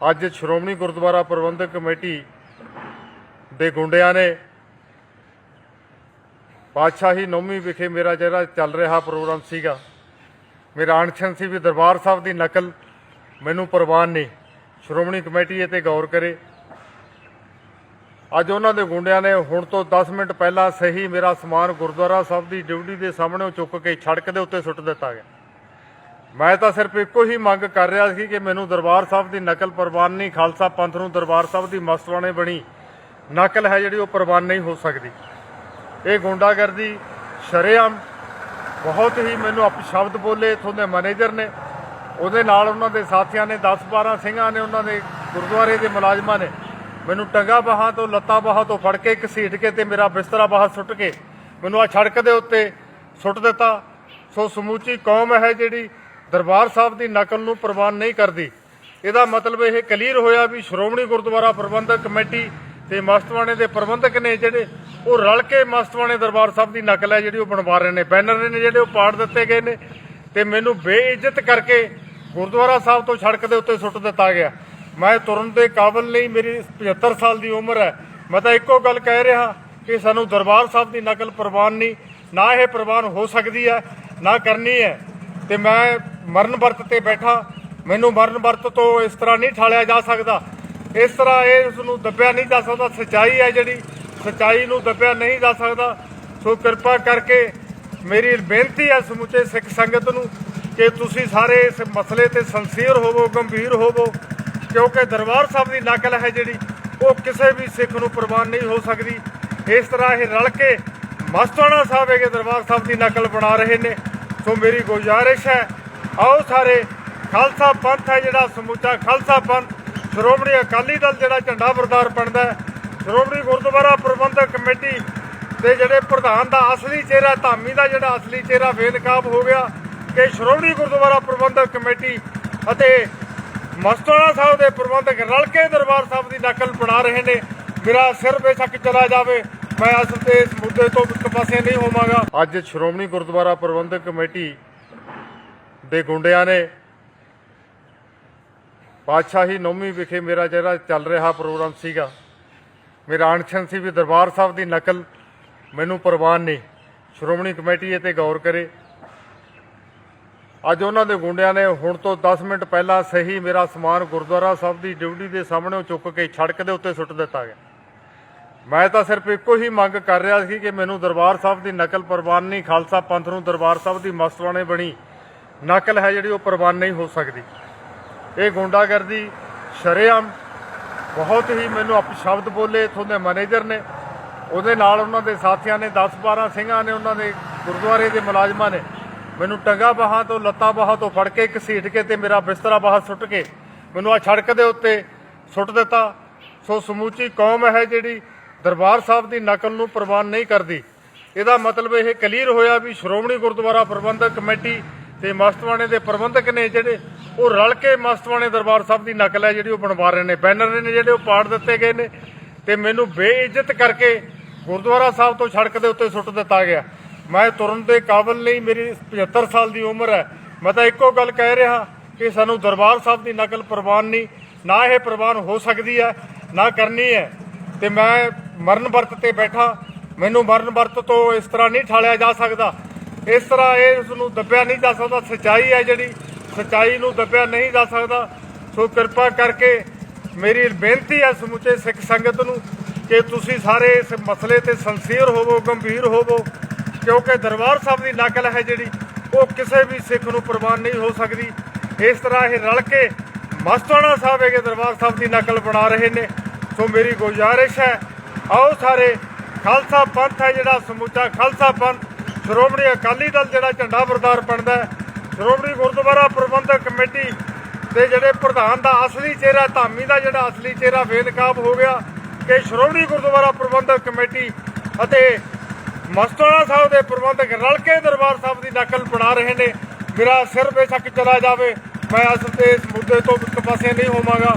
ਅੱਜ ਸ਼੍ਰੋਮਣੀ ਗੁਰਦੁਆਰਾ ਪ੍ਰਬੰਧਕ ਕਮੇਟੀ ਦੇ ਗੁੰਡਿਆਂ ਨੇ ਪਾਤਸ਼ਾਹੀ ਨੌਵੀਂ ਵਿਖੇ ਮੇਰਾ ਜਿਹੜਾ ਚੱਲ ਰਿਹਾ ਪ੍ਰੋਗਰਾਮ ਸੀਗਾ, ਮੇਰਾ ਅਣਛਣ ਸੀ ਵੀ ਦਰਬਾਰ ਸਾਹਿਬ ਦੀ ਨਕਲ ਮੈਨੂੰ ਪ੍ਰਵਾਨ ਨਹੀਂ। ਸ਼੍ਰੋਮਣੀ ਕਮੇਟੀ ਇਹ ਤੇ ਗੌਰ ਕਰੇ। ਅੱਜ ਉਹਨਾਂ ਦੇ ਗੁੰਡਿਆਂ ਨੇ ਹੁਣ ਤੋਂ 10 ਮਿੰਟ ਪਹਿਲਾਂ ਸਹੀ ਮੇਰਾ ਸਮਾਨ ਗੁਰਦੁਆਰਾ ਸਾਹਿਬ ਦੀ ਡਿਊਟੀ ਦੇ ਸਾਹਮਣੇ ਚੁੱਕ ਕੇ ਸੜਕ ਦੇ ਉੱਤੇ ਸੁੱਟ ਦਿੱਤਾ ਗਿਆ। ਮੈਂ ਤਾਂ ਸਿਰਫ ਇੱਕੋ ਹੀ ਮੰਗ ਕਰ ਰਿਹਾ ਸੀ ਕਿ ਮੈਨੂੰ ਦਰਬਾਰ ਸਾਹਿਬ ਦੀ ਨਕਲ ਪ੍ਰਵਾਨ ਨਹੀਂ ਖਾਲਸਾ ਪੰਥ ਨੂੰ ਦਰਬਾਰ ਸਾਹਿਬ ਦੀ ਮਸਤਵਾਣੇ ਬਣੀ। ਨਕਲ ਹੈ ਜਿਹੜੀ ਉਹ ਪ੍ਰਵਾਨ ਨਹੀਂ ਹੋ ਸਕਦੀ। ਇਹ ਗੁੰਡਾਗਰਦੀ, ਸ਼ਰੇਆਮ ਬਹੁਤ ਹੀ ਮੈਨੂੰ ਅਪਸ਼ਬਦ ਬੋਲੇ ਇਥੋਂ ਦੇ ਮੈਨੇਜਰ ਨੇ। ਉਹਦੇ ਨਾਲ ਉਹਨਾਂ ਦੇ ਸਾਥੀਆਂ ਨੇ 10 12 ਸਿੰਘਾਂ ਨੇ, ਉਹਨਾਂ ਦੇ ਗੁਰਦੁਆਰੇ ਦੇ ਮੁਲਾਜ਼ਮਾਂ ਨੇ। ਮੈਨੂੰ ਟੰਗਾ ਬਾਹਾਂ ਤੋਂ, ਲੱਤਾਂ ਬਾਹਾਂ ਤੋਂ ਫੜ ਕੇ ਘਸੀਟ ਕੇ ਤੇ ਮੇਰਾ ਬਿਸਤਰਾ ਬਾਹਰ ਸੁੱਟ ਕੇ ਮੈਨੂੰ ਆ ਸੜਕ ਦੇ ਉੱਤੇ ਸੁੱਟ ਦਿੱਤਾ। ਸੋ ਸਮੂਚੀ ਕੌਮ ਹੈ ਜਿਹੜੀ ਦਰਬਾਰ ਸਾਹਿਬ ਦੀ ਨਕਲ ਨੂੰ ਪ੍ਰਵਾਨ ਨਹੀਂ ਕਰਦੀ। ਇਹਦਾ ਮਤਲਬ ਇਹ ਕਲੀਅਰ ਹੋਇਆ ਵੀ ਸ਼੍ਰੋਮਣੀ ਗੁਰਦੁਆਰਾ ਪ੍ਰਬੰਧਕ ਕਮੇਟੀ ਤੇ ਮਸਤਵਾਣੇ ਦੇ ਪ੍ਰਬੰਧਕ ਨੇ ਜਿਹੜੇ, ਉਹ ਰਲ ਕੇ ਮਸਤਵਾਣੇ ਦਰਬਾਰ ਸਾਹਿਬ ਦੀ ਨਕਲ ਹੈ ਜਿਹੜੀ ਉਹ ਬਣਵਾ ਰਹੇ ਨੇ। ਬੈਨਰ ਨੇ ਜਿਹੜੇ ਉਹ ਪਾੜ ਦਿੱਤੇ ਗਏ ਨੇ ਤੇ ਮੈਨੂੰ ਬੇਇੱਜ਼ਤ ਕਰਕੇ ਗੁਰਦੁਆਰਾ ਸਾਹਿਬ ਤੋਂ ਸੜਕ ਦੇ ਉੱਤੇ ਸੁੱਟ ਦਿੱਤਾ ਗਿਆ। ਮੈਂ ਤੁਰਨ ਦੇ ਕਾਬਲ ਨਹੀਂ, ਮੇਰੀ 75 ਸਾਲ ਦੀ ਉਮਰ ਹੈ। ਮੈਂ ਤਾਂ ਇੱਕੋ ਗੱਲ ਕਹਿ ਰਿਹਾ ਕਿ ਸਾਨੂੰ ਦਰਬਾਰ ਸਾਹਿਬ ਦੀ ਨਕਲ ਪ੍ਰਵਾਨ ਨਹੀਂ, ਨਾ ਇਹ ਪ੍ਰਵਾਨ ਹੋ ਸਕਦੀ ਹੈ, ਨਾ ਕਰਨੀ ਹੈ। ਤੇ ਮੈਂ ਮਰਨ ਵਰਤ ਤੇ ਬੈਠਾ, ਮੈਨੂੰ ਮਰਨ ਵਰਤ ਤੋਂ ਇਸ ਤਰ੍ਹਾਂ ਨਹੀਂ ਠਾਲਿਆ ਜਾ ਸਕਦਾ। ਇਸ ਤਰ੍ਹਾਂ ਇਹ ਉਸ ਨੂੰ ਦੱਬਿਆ ਨਹੀਂ ਜਾ ਸਕਦਾ, ਸਚਾਈ ਹੈ ਜਿਹੜੀ, ਸਚਾਈ ਨੂੰ ਦੱਬਿਆ ਨਹੀਂ ਜਾ ਸਕਦਾ। ਸੋ ਕਿਰਪਾ ਕਰਕੇ ਮੇਰੀ ਬੇਨਤੀ ਹੈ ਸਮੁੱਚੇ ਸਿੱਖ ਸੰਗਤ ਨੂੰ ਕਿ ਤੁਸੀਂ ਸਾਰੇ ਇਸ ਮਸਲੇ ਤੇ ਸੰਸੀਅਰ ਹੋਵੋ, ਗੰਭੀਰ ਹੋਵੋ, ਕਿਉਂਕਿ ਦਰਬਾਰ ਸਾਹਿਬ ਦੀ ਨਕਲ ਹੈ ਜਿਹੜੀ, ਉਹ ਕਿਸੇ ਵੀ ਸਿੱਖ ਨੂੰ ਪ੍ਰਵਾਨ ਨਹੀਂ ਹੋ ਸਕਦੀ। ਇਸ ਤਰ੍ਹਾਂ ਇਹ ਰਲ ਕੇ ਮਸਤਾਨਾ ਸਾਹਿਬ ਹੈਗੇ ਦਰਬਾਰ ਸਾਹਿਬ ਦੀ ਨਕਲ ਬਣਾ ਰਹੇ ਨੇ। ਸੋ ਮੇਰੀ ਗੁਜ਼ਾਰਿਸ਼ ਹੈ ਆਓ ਸਾਰੇ। ਖਾਲਸਾ ਪੰਥ ਹੈ ਜਿਹੜਾ ਸਮੁੱਚਾ ਖਾਲਸਾ ਪੰਥ। ਸ਼੍ਰੋਮਣੀ ਅਕਾਲੀ ਦਲ ਜਿਹੜਾ ਝੰਡਾ ਬਰਦਾਰ ਬਣਦਾ ਸ਼੍ਰੋਮਣੀ ਗੁਰਦੁਆਰਾ ਪ੍ਰਬੰਧਕ ਕਮੇਟੀ ਦੇ ਜਿਹੜੇ ਪ੍ਰਧਾਨ ਦਾ ਅਸਲੀ ਚਿਹਰਾ, ਧਾਮੀ ਦਾ ਜਿਹੜਾ ਅਸਲੀ ਚਿਹਰਾ ਬੇਨਕਾਬ ਹੋ ਗਿਆ ਕਿ ਸ਼੍ਰੋਮਣੀ ਗੁਰਦੁਆਰਾ ਪ੍ਰਬੰਧਕ ਕਮੇਟੀ ਅਤੇ ਮਸਤਾਨਾ ਸਾਹਿਬ ਦੇ ਪ੍ਰਬੰਧਕ ਰਲ ਕੇ ਦਰਬਾਰ ਸਾਹਿਬ ਦੀ ਨਕਲ ਬਣਾ ਰਹੇ ਨੇ। ਮੇਰਾ ਸਿਰ ਬੇਸ਼ੱਕ ਚਲਾ ਜਾਵੇ। ਮੈਂ ਅਸਲ ਤੇ ਇਸ ਮੁੱਦੇ ਤੋਂ ਇੱਕ ਪਾਸੇ ਨਹੀਂ ਹੋਵਾਂਗਾ। ਅੱਜ ਸ਼੍ਰੋਮਣੀ ਗੁਰਦੁਆਰਾ ਪ੍ਰਬੰਧਕ ਕਮੇਟੀ ਦੇ ਗੁੰਡਿਆਂ ਨੇ ਪਾਤਸ਼ਾਹੀ ਨੌਵੀਂ ਵਿਖੇ ਮੇਰਾ ਜਿਹੜਾ ਚੱਲ ਰਿਹਾ ਪ੍ਰੋਗਰਾਮ ਸੀਗਾ, ਮੇਰਾ ਅਣਛਣ ਸੀ ਵੀ ਦਰਬਾਰ ਸਾਹਿਬ ਦੀ ਨਕਲ ਮੈਨੂੰ ਪ੍ਰਵਾਨ ਨਹੀਂ। ਸ਼੍ਰੋਮਣੀ ਕਮੇਟੀ ਇਹ ਤੇ ਗੌਰ ਕਰੇ। ਅੱਜ ਉਹਨਾਂ ਦੇ ਗੁੰਡਿਆਂ ਨੇ ਹੁਣ ਤੋਂ 10 ਮਿੰਟ ਪਹਿਲਾਂ ਸਹੀ ਮੇਰਾ ਸਮਾਨ ਗੁਰਦੁਆਰਾ ਸਾਹਿਬ ਦੀ ਡਿਊਟੀ ਦੇ ਸਾਹਮਣੇ ਚੁੱਕ ਕੇ ਸੜਕ ਦੇ ਉੱਤੇ ਸੁੱਟ ਦਿੱਤਾ ਗਿਆ। ਮੈਂ ਤਾਂ ਸਿਰਫ ਇੱਕੋ ਹੀ ਮੰਗ ਕਰ ਰਿਹਾ ਸੀ ਕਿ ਮੈਨੂੰ ਦਰਬਾਰ ਸਾਹਿਬ ਦੀ ਨਕਲ ਪ੍ਰਵਾਨ ਨਹੀਂ, ਖਾਲਸਾ ਪੰਥ ਨੂੰ ਦਰਬਾਰ ਸਾਹਿਬ ਦੀ ਮਸਤਵਾਣੇ ਬਣੀ। ਨਕਲ ਹੈ ਜਿਹੜੀ ਉਹ ਪ੍ਰਵਾਨ ਨਹੀਂ ਹੋ ਸਕਦੀ। ਇਹ ਗੁੰਡਾਗਰਦੀ, ਸ਼ਰੇਆਮ ਬਹੁਤ ਹੀ ਮੈਨੂੰ ਅਪਸ਼ਬਦ ਬੋਲੇ, ਇਥੋਂ ਦੇ ਮੈਨੇਜਰ ਨੇ। ਉਹਦੇ ਨਾਲ ਉਹਨਾਂ ਦੇ ਸਾਥੀਆਂ ਨੇ 10 12 ਸਿੰਘਾਂ ਨੇ, ਉਹਨਾਂ ਦੇ ਗੁਰਦੁਆਰੇ ਦੇ ਮੁਲਾਜ਼ਮਾਂ ਨੇ। ਮੈਨੂੰ ਟੰਗਾ ਬਾਹਾਂ ਤੋਂ, ਲੱਤਾਂ ਬਾਹਾਂ ਤੋਂ ਫੜ ਕੇ ਘਸੀਟ ਕੇ ਤੇ ਮੇਰਾ ਬਿਸਤਰਾ ਬਾਹਰ ਸੁੱਟ ਕੇ ਮੈਨੂੰ ਆ ਸੜਕ ਦੇ ਉੱਤੇ ਸੁੱਟ ਦਿੱਤਾ। ਸੋ ਸਮੂਚੀ ਕੌਮ ਹੈ ਜਿਹੜੀ ਦਰਬਾਰ ਸਾਹਿਬ ਦੀ ਨਕਲ ਨੂੰ ਪ੍ਰਵਾਨ ਨਹੀਂ ਕਰਦੀ। ਇਹਦਾ ਮਤਲਬ ਇਹ ਕਲੀਅਰ ਹੋਇਆ ਵੀ ਸ਼੍ਰੋਮਣੀ ਗੁਰਦੁਆਰਾ ਪ੍ਰਬੰਧਕ ਕਮੇਟੀ ਤੇ ਮਸਤਵਾਣੇ ਦੇ ਪ੍ਰਬੰਧਕ ਨੇ ਜਿਹੜੇ ਉਹ ਰਲ ਕੇ ਮਸਤਵਾਣੇ ਦਰਬਾਰ ਸਾਹਿਬ ਦੀ ਨਕਲ ਹੈ ਜਿਹੜੀ ਉਹ ਬਣਵਾ ਰਹੇ ਨੇ। ਬੈਨਰ ਨੇ ਜਿਹੜੇ ਉਹ ਪਾੜ ਦਿੱਤੇ ਗਏ ਨੇ ਤੇ ਮੈਨੂੰ ਬੇਇੱਜ਼ਤ ਕਰਕੇ ਗੁਰਦੁਆਰਾ ਸਾਹਿਬ ਤੋਂ ਸੜਕ ਦੇ ਉੱਤੇ ਸੁੱਟ ਦਿੱਤਾ ਗਿਆ। ਮੈਂ ਤੁਰਨ ਦੇ ਕਾਬਲ ਨਹੀਂ, ਮੇਰੀ 75 ਸਾਲ ਦੀ ਉਮਰ ਹੈ। ਮੈਂ ਤਾਂ ਇੱਕੋ ਗੱਲ ਕਹਿ ਰਿਹਾ ਕਿ ਸਾਨੂੰ ਦਰਬਾਰ ਸਾਹਿਬ ਦੀ ਨਕਲ ਪ੍ਰਵਾਨ ਨਹੀਂ, ਨਾ ਇਹ ਪ੍ਰਵਾਨ ਹੋ ਸਕਦੀ ਹੈ, ਨਾ ਕਰਨੀ ਹੈ। ਤੇ ਮੈਂ ਮਰਨ ਵਰਤ ਤੇ ਬੈਠਾ। ਮੈਨੂੰ ਮਰਨ ਵਰਤ ਤੋਂ ਇਸ ਤਰ੍ਹਾਂ ਨਹੀਂ ਠਾਲਿਆ ਜਾ ਸਕਦਾ। ਇਸ ਤਰ੍ਹਾਂ ਇਹ ਉਸ ਨੂੰ ਦੱਬਿਆ ਨਹੀਂ ਜਾ ਸਕਦਾ, ਸਚਾਈ ਹੈ ਜਿਹੜੀ, ਸਚਾਈ ਨੂੰ ਦੱਬਿਆ ਨਹੀਂ ਜਾ ਸਕਦਾ। ਸੋ ਕਿਰਪਾ ਕਰਕੇ ਮੇਰੀ ਬੇਨਤੀ ਹੈ ਸਮੁੱਚੇ ਸਿੱਖ ਸੰਗਤ ਨੂੰ ਕਿ ਤੁਸੀਂ ਸਾਰੇ ਇਸ ਮਸਲੇ ਤੇ ਸੰਸੀਅਰ ਹੋਵੋ, ਗੰਭੀਰ ਹੋਵੋ, ਕਿਉਂਕਿ ਦਰਬਾਰ ਸਾਹਿਬ ਦੀ ਨਕਲ ਹੈ ਜਿਹੜੀ, ਉਹ ਕਿਸੇ ਵੀ ਸਿੱਖ ਨੂੰ ਪ੍ਰਵਾਨ ਨਹੀਂ ਹੋ ਸਕਦੀ। ਇਸ ਤਰ੍ਹਾਂ ਇਹ ਰਲ ਕੇ ਮਸਤਾਨਾ ਸਾਹਿਬ ਹੈਗੇ ਦਰਬਾਰ ਸਾਹਿਬ ਦੀ ਨਕਲ ਬਣਾ ਰਹੇ ਨੇ। ਸੋ ਮੇਰੀ ਗੁਜ਼ਾਰਿਸ਼ ਹੈ। ਆਓ ਸਾਰੇ, ਖਾਲਸਾ ਪੰਥ ਹੈ ਜਿਹੜਾ ਸਮੁੱਚਾ ਖਾਲਸਾ ਪੰਥ ਸ਼੍ਰੋਮਣੀ ਅਕਾਲੀ ਦਲ ਜਿਹੜਾ ਝੰਡਾ ਬਰਦਾਰ ਬਣਦਾ ਸ਼੍ਰੋਮਣੀ ਗੁਰਦੁਆਰਾ ਪ੍ਰਬੰਧਕ ਕਮੇਟੀ ਦੇ ਜਿਹੜੇ ਪ੍ਰਧਾਨ ਦਾ ਅਸਲੀ ਚਿਹਰਾ, ਧਾਮੀ ਦਾ ਜਿਹੜਾ ਅਸਲੀ ਚਿਹਰਾ ਬੇਨਕਾਬ ਹੋ ਗਿਆ ਕਿ ਸ਼੍ਰੋਮਣੀ ਗੁਰਦੁਆਰਾ ਪ੍ਰਬੰਧਕ ਕਮੇਟੀ ਅਤੇ ਮਸਤਾਨਾ ਸਾਹਿਬ ਦੇ ਪ੍ਰਬੰਧਕ ਰਲ ਕੇ ਦਰਬਾਰ ਸਾਹਿਬ ਦੀ ਨਕਲ ਬਣਾ ਰਹੇ ਨੇ। ਮੇਰਾ ਸਿਰ ਬੇਸ਼ੱਕ ਚਲਾ ਜਾਵੇ। ਮੈਂ ਅਸਲ ਤੇ ਇਸ ਮੁੱਦੇ ਤੋਂ ਇੱਕ ਪਾਸੇ ਨਹੀਂ ਹੋਵਾਂਗਾ।